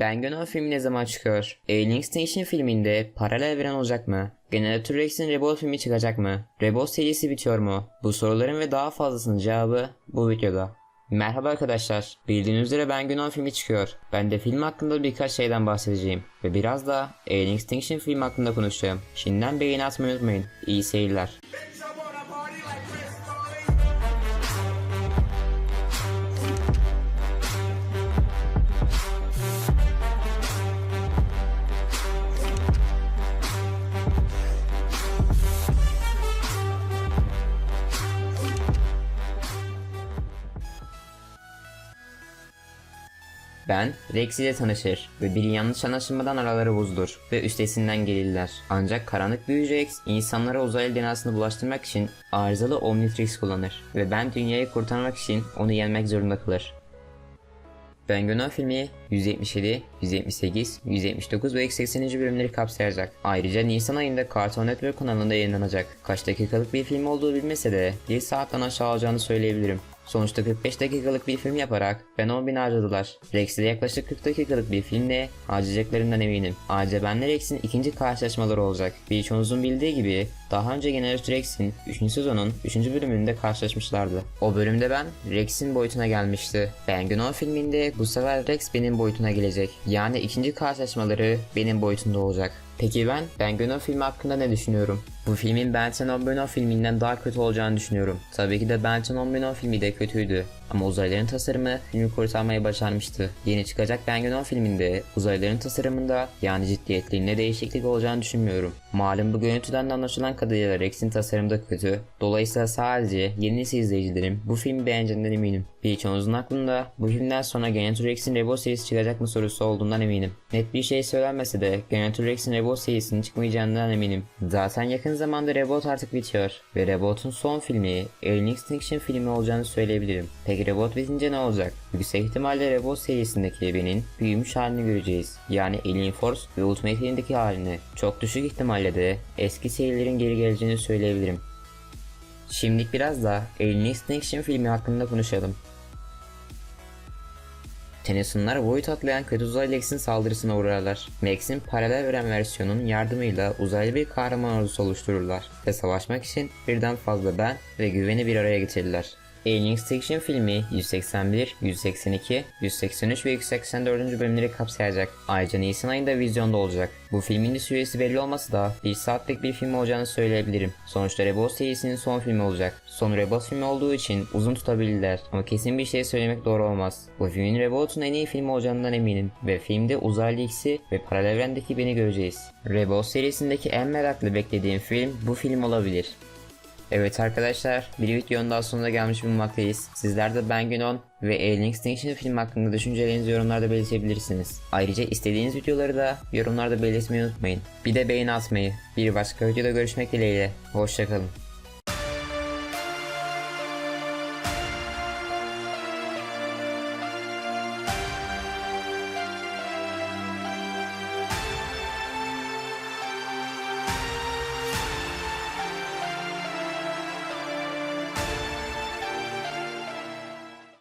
Ben Gönül filmi ne zaman çıkıyor? Alien Extinction filminde paralel evren olacak mı? Generator Rex'in Rebel filmi çıkacak mı? Rebel serisi bitiyor mu? Bu soruların ve daha fazlasının cevabı bu videoda. Merhaba arkadaşlar. Bildiğiniz üzere Ben Gönül filmi çıkıyor. Ben de film hakkında birkaç şeyden bahsedeceğim. Ve biraz da Alien Extinction film hakkında konuşacağım. Şimdiden beğeni atmayı unutmayın. İyi seyirler. Ben Rex ile tanışır ve bir yanlış anlaşılmadan araları bozulur ve üstesinden gelirler. Ancak karanlık büyücü Rex insanlara uzaylı DNA'sını bulaştırmak için arızalı Omnitrix kullanır ve ben dünyayı kurtarmak için onu yenmek zorunda kalır. Ben Gönül filmi 177, 178, 179 ve 80. bölümleri kapsayacak. Ayrıca Nisan ayında Cartoon Network kanalında yayınlanacak. Kaç dakikalık bir film olduğu bilmese de 1 saatten aşağı alacağını söyleyebilirim. Sonuçta 45 dakikalık bir film yaparak ben 10 bin harcadılar. Rex'e yaklaşık 40 dakikalık bir filmle harcayacaklarından eminim. Ayrıca benle Rex'in ikinci karşılaşmaları olacak. Birçoğunuzun bildiği gibi daha önce General Rex'in 3. sezonun 3. bölümünde karşılaşmışlardı. O bölümde ben Rex'in boyutuna gelmişti. Ben Gönül filminde bu sefer Rex benim boyutuna gelecek. Yani ikinci karşılaşmaları benim boyutumda olacak. Peki ben Ben Gönül filmi hakkında ne düşünüyorum? Bu filmin Benton Ombeno filminden daha kötü olacağını düşünüyorum. Tabii ki de Benton Ombeno filmi de kötüydü. Ama uzaylıların tasarımı filmi kurtarmayı başarmıştı. Yeni çıkacak Ben Gönül filminde uzaylıların tasarımında yani ciddiyetliğinde değişiklik olacağını düşünmüyorum. Malum bu görüntüden de anlaşılan kadarıyla Rex'in tasarımı da kötü. Dolayısıyla sadece yeni nesil izleyicilerim bu filmi beğeneceğinden eminim. Birçoğunuzun aklında bu filmden sonra Generator Rex'in Rebo serisi çıkacak mı sorusu olduğundan eminim. Net bir şey söylenmese de Generator Rex'in Rebo serisinin çıkmayacağından eminim. Zaten yakın zamanda Rebot artık bitiyor ve Rebot'un son filmi Alien Extinction filmi olacağını söyleyebilirim. Peki Rebot bitince ne olacak? Yüksek ihtimalle Rebot serisindeki Eben'in büyümüş halini göreceğiz. Yani Alien Force ve Ultimate Alien'deki halini. Çok düşük ihtimalle de eski serilerin geri geleceğini söyleyebilirim. Şimdilik biraz da Alien Extinction filmi hakkında konuşalım. Tennysonlar Void atlayan kötü uzaylı Lex'in saldırısına uğrarlar. Max'in paralel evren versiyonunun yardımıyla uzaylı bir kahraman ordusu oluştururlar ve savaşmak için birden fazla ben ve güveni bir araya getirirler. Alien Extinction filmi 181, 182, 183 ve 184. bölümleri kapsayacak. Ayrıca Nisan ayında vizyonda olacak. Bu filmin de süresi belli olmasa da 1 saatlik bir film olacağını söyleyebilirim. Sonuçta Rebels serisinin son filmi olacak. Son Rebels filmi olduğu için uzun tutabilirler ama kesin bir şey söylemek doğru olmaz. Bu filmin Rebels'un en iyi film olacağından eminim ve filmde uzaylı X'i ve paralel evrendeki beni göreceğiz. Rebels serisindeki en meraklı beklediğim film bu film olabilir. Evet arkadaşlar bir videonun daha sonuna gelmiş bulunmaktayız. Sizler de Ben Günon ve Alien Extinction film hakkında düşüncelerinizi yorumlarda belirtebilirsiniz. Ayrıca istediğiniz videoları da yorumlarda belirtmeyi unutmayın. Bir de beğeni atmayı. Bir başka videoda görüşmek dileğiyle. Hoşçakalın.